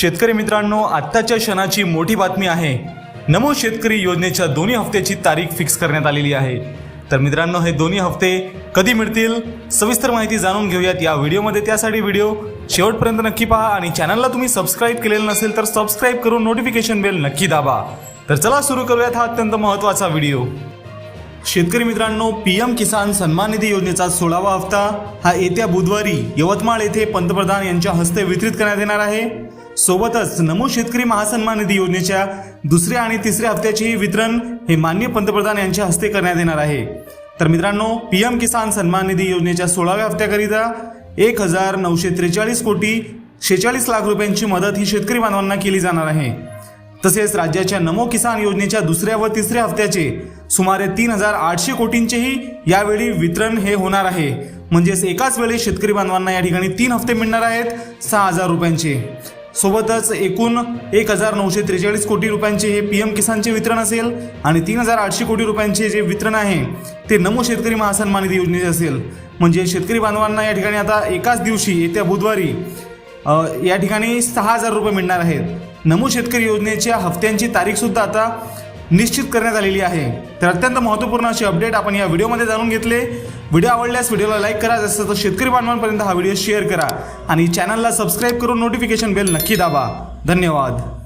शेतकरी मित्रांनो आत्ताच्या क्षणाची मोठी बातमी आहे. नमो शेतकरी योजनेच्या दोन्ही हप्त्याची तारीख फिक्स करण्यात आलेली आहे. तर मित्रांनो हे दोन्ही हप्ते कधी मिळतील? सविस्तर माहिती जाणून घेऊयात या व्हिडिओमध्ये. त्यासाठी व्हिडिओ शेवटपर्यंत नक्की पहा आणि चॅनलला तुम्ही सबस्क्राईब केलेलं नसेल तर सबस्क्राईब करून नोटिफिकेशन बेल नक्की दाबा. तर चला सुरू करूयात हा अत्यंत महत्त्वाचा व्हिडिओ. शेतकरी मित्रांनो पी एम किसान सन्मान निधी योजनेचा सोळावा हप्ता हा येत्या बुधवारी यवतमाळ येथे पंतप्रधान यांच्या हस्ते वितरित करण्यात येणार आहे. सोबतच नमो शेतकरी महासन्मान निधी योजनेच्या दुसऱ्या आणि तिसऱ्या हप्त्याचेही वितरण हे मान्य पंतप्रधान यांच्या हस्ते करण्यात येणार आहे. तर मित्रांनो पी एम किसान सन्मान निधी योजनेच्या सोळाव्या हप्त्याकरिता एक हजार नऊशे त्रेचाळीस कोटी शेचाळीस लाख रुपयांची मदत ही शेतकरी बांधवांना केली जाणार आहे. तसेच राज्याच्या नमो किसान योजनेच्या दुसऱ्या व तिसऱ्या हप्त्याचे सुमारे तीन हजार आठशे कोटींचेही यावेळी वितरण हे होणार आहे. म्हणजेच एकाच वेळी शेतकरी बांधवांना या ठिकाणी तीन हप्ते मिळणार आहेत सहा हजार रुपयांचे. सोबतच एकूण एक हजार नऊशे त्रेचाळीस कोटी रुपयांचे हे पी एम किसानचे वितरण असेल आणि तीन हजार आठशे कोटी रुपयांचे जे वितरण आहे ते नमो शेतकरी महासन्मान निधी योजनेचे असेल. म्हणजे शेतकरी बांधवांना या ठिकाणी आता एकाच दिवशी येत्या बुधवारी या ठिकाणी सहा हजार रुपये मिळणार आहेत. नमो शेतकरी योजनेच्या हप्त्यांची तारीखसुद्धा आता निश्चित करण्यात आलेली आहे. तर अत्यंत महत्त्वपूर्ण अशी अपडेट आपण या व्हिडिओमध्ये जाणून घेतले. व्हिडिओ आवडल्यास व्हिडिओला लाईक करा. जसं तर शेतकरी बांधवांपर्यंत हा व्हिडिओ शेअर करा. आणि चॅनलला सबस्क्राईब करून नोटिफिकेशन बेल नक्की दाबा. धन्यवाद.